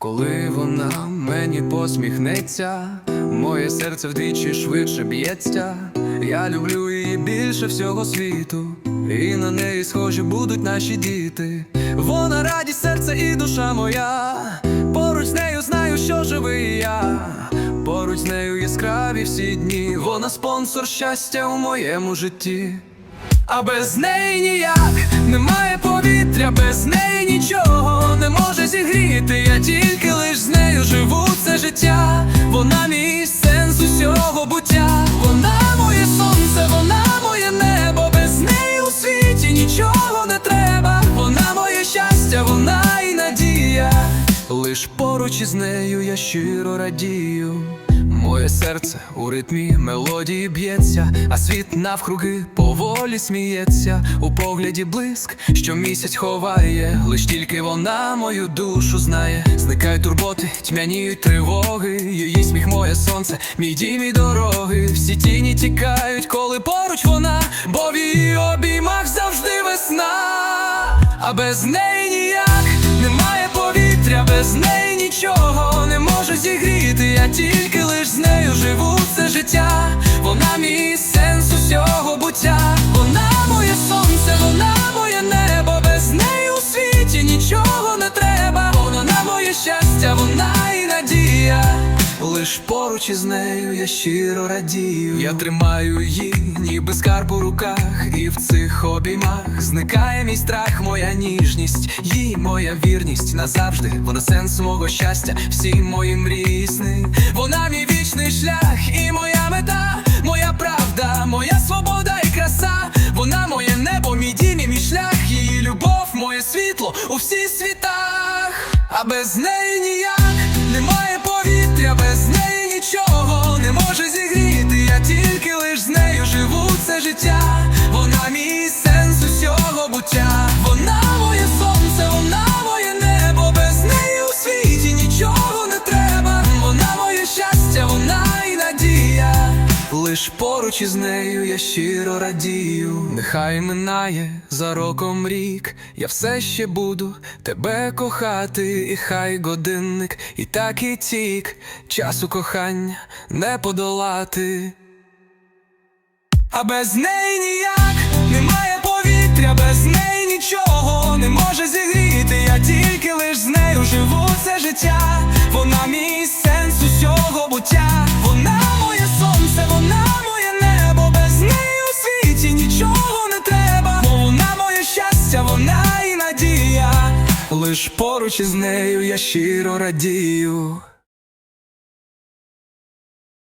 Коли вона мені посміхнеться, моє серце вдвічі швидше б'ється. Я люблю її більше всього світу, і на неї схожі будуть наші діти. Вона радість серця і душа моя. Поруч з нею знаю, що живий я. Поруч з нею яскраві всі дні. Вона спонсор щастя у моєму житті. А без неї ніяк немає повітря, без неї нічого не може зігріти. Я тільки лиш з нею живу це життя. Вона мій сенс усього буття. Вона моє сонце, вона моє небо. Без неї у світі нічого не треба. Вона моє щастя, вона і надія. Лиш поруч із нею я щиро радію. Моє серце у ритмі мелодії б'ється, а світ навкруги поволі сміється. У погляді блиск, що місяць ховає, лиш тільки вона мою душу знає. Зникають турботи, тьмяніють тривоги. Її сміх, моє сонце, мій дім і дороги. Всі тіні тікають, коли поруч вона, бо в її обіймах завжди весна. А без неї ніяк немає повітря, без неї Тільки лиш з нею живу це життя. Вона мій сенс усього буття. Вона моє сонце, вона моє небо. Без неї у світі нічого не треба. Вона на моє щастя, вона і надія. Лиш поруч із нею я щиро радію. Я тримаю її, ніби скарб у руках, в цих обіймах зникає мій страх, моя ніжність, їй моя вірність назавжди. Вона сенс мого щастя, всі мої мрії сни. Вона мій вічний шлях і моя мета, моя правда, моя свобода і краса. Вона моє небо, мій дім і мій шлях, її любов, моє світло у всіх світах. А без неї ніяк немає повітря, без неї нічого не може зігріти. Я тільки лиш з нею живу це життя. Вона мій сенс усього буття. Вона моє сонце, вона моє небо. Без неї у світі нічого не треба. Вона моє щастя, вона і надія. Лиш поруч із нею я щиро радію. Нехай минає за роком рік, я все ще буду тебе кохати, і хай годинник, і так і тік, часу кохання не подолати. А без неї немає повітря, без неї нічого не може зігріти. Я тільки лиш з нею живу це життя. Вона мій сенс усього буття. Вона моє сонце, вона моє небо. Без неї у світі нічого не треба. Бо вона моє щастя, вона і надія. Лиш поруч із нею я щиро радію.